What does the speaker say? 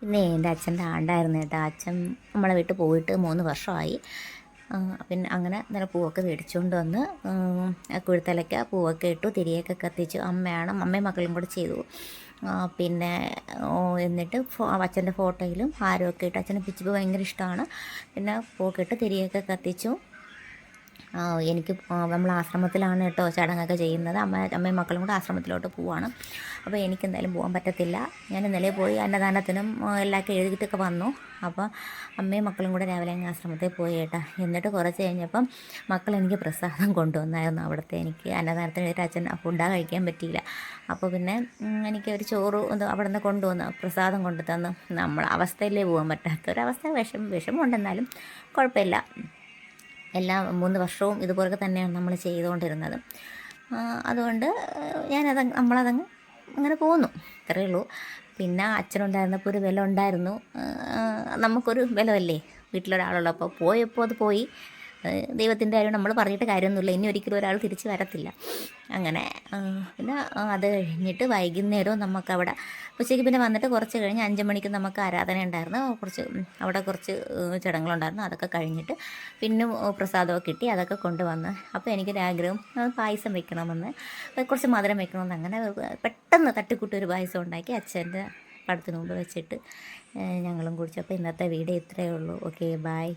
പിന്നെ എന്റെ അച്ഛന്റെ ആണ്ടായിരുന്നു കേട്ടോ. അച്ഛൻ നമ്മളെ വീട്ടിൽ പോയിട്ട് മൂന്ന് വർഷമായി. പിന്നെ അങ്ങനെ നല്ല പൂവൊക്കെ മേടിച്ചുകൊണ്ട് വന്ന് കുഴുത്തലയ്ക്ക പൂവൊക്കെ ഇട്ടു തിരിയൊക്കെ കത്തിച്ചു. അമ്മയാണ് അമ്മയും മക്കളും കൂടെ ചെയ്തു. പിന്നെ എന്നിട്ട് അച്ഛന്റെ ഫോട്ടോയിലും ഹാരമൊക്കെ ഇട്ട് അച്ഛനെ പിച്ചിപ്പ് ഭയങ്കര ഇഷ്ടമാണ്. പിന്നെ പൂവൊക്കെ ഇട്ട് തിരിയൊക്കെ കത്തിച്ചു. എനിക്ക് നമ്മൾ ആശ്രമത്തിലാണ് കേട്ടോ ചടങ്ങൊക്കെ ചെയ്യുന്നത്. അമ്മ അമ്മയും മക്കളും കൂടെ ആശ്രമത്തിലോട്ട് പോവാണ്. അപ്പോൾ എനിക്ക് എന്തായാലും പോകാൻ പറ്റത്തില്ല. ഞാൻ ഇന്നലെ പോയി അന്നദാനത്തിനും എല്ലാവർക്കും എഴുതിയിട്ടൊക്കെ വന്നു. അപ്പോൾ അമ്മയും മക്കളും കൂടെ രാവിലെ അങ്ങ് ആശ്രമത്തിൽ പോയി കേട്ടോ. എന്നിട്ട് കുറച്ച് കഴിഞ്ഞപ്പം മക്കൾ എനിക്ക് പ്രസാദം കൊണ്ടുവന്നായിരുന്നു അവിടുത്തെ. എനിക്ക് അന്നദാനത്തിന് ഒരു അച്ഛൻ ഫുഡാ കഴിക്കാൻ പറ്റിയില്ല. അപ്പോൾ പിന്നെ എനിക്ക് ഒരു ചോറ് അവിടെ നിന്ന് കൊണ്ടുവന്ന് പ്രസാദം കൊണ്ടു തന്ന് നമ്മൾ അവസ്ഥയിലേ പോകാൻ പറ്റാത്തൊരവസ്ഥ വിഷം വിഷമമുണ്ടെന്നാലും കുഴപ്പമില്ല. എല്ലാ മൂന്ന് വർഷവും ഇതുപോലൊക്കെ തന്നെയാണ് നമ്മൾ ചെയ്തുകൊണ്ടിരുന്നത്. അതുകൊണ്ട് ഞാനത് നമ്മളതങ്ങ് അങ്ങനെ പോന്നു. ഇത്രയേ ഉള്ളൂ. പിന്നെ അച്ഛനുണ്ടായിരുന്നപ്പോൾ ഒരു വില ഉണ്ടായിരുന്നു. നമുക്കൊരു വിലവല്ലേ? വീട്ടിലൊരാളുള്ളപ്പോൾ പോയപ്പോൾ അത് പോയി. ദൈവത്തിന്റെ കാര്യം നമ്മൾ പറഞ്ഞിട്ട് കാര്യമൊന്നുമില്ല. ഇനി ഒരിക്കലും ഒരാൾ തിരിച്ച് വരത്തില്ല. അങ്ങനെ പിന്നെ അത് കഴിഞ്ഞിട്ട് വൈകുന്നേരവും നമുക്കവിടെ ഉച്ചയ്ക്ക് പിന്നെ വന്നിട്ട് കുറച്ച് കഴിഞ്ഞ് അഞ്ച് മണിക്ക് നമുക്ക് ആരാധന ഉണ്ടായിരുന്നു. കുറച്ച് അവിടെ കുറച്ച് ചടങ്ങുകളുണ്ടായിരുന്നു. അതൊക്കെ കഴിഞ്ഞിട്ട് പിന്നെ പ്രസാദമൊക്കെ കിട്ടി. അതൊക്കെ കൊണ്ടുവന്ന് അപ്പോൾ എനിക്കൊരാഗ്രഹം പായസം വെക്കണമെന്ന്. കുറച്ച് മധുരം വെക്കണമെന്ന് അങ്ങനെ പെട്ടെന്ന് തട്ടിക്കൂട്ടി ഒരു പായസം ഉണ്ടാക്കി അച്ഛന്റെ പടത്തിന് മുമ്പ് വെച്ചിട്ട് ഞങ്ങളും കുടിച്ചു. അപ്പോൾ ഇന്നത്തെ വീഡിയോ ഇത്രയേ ഉള്ളൂ. Okay bye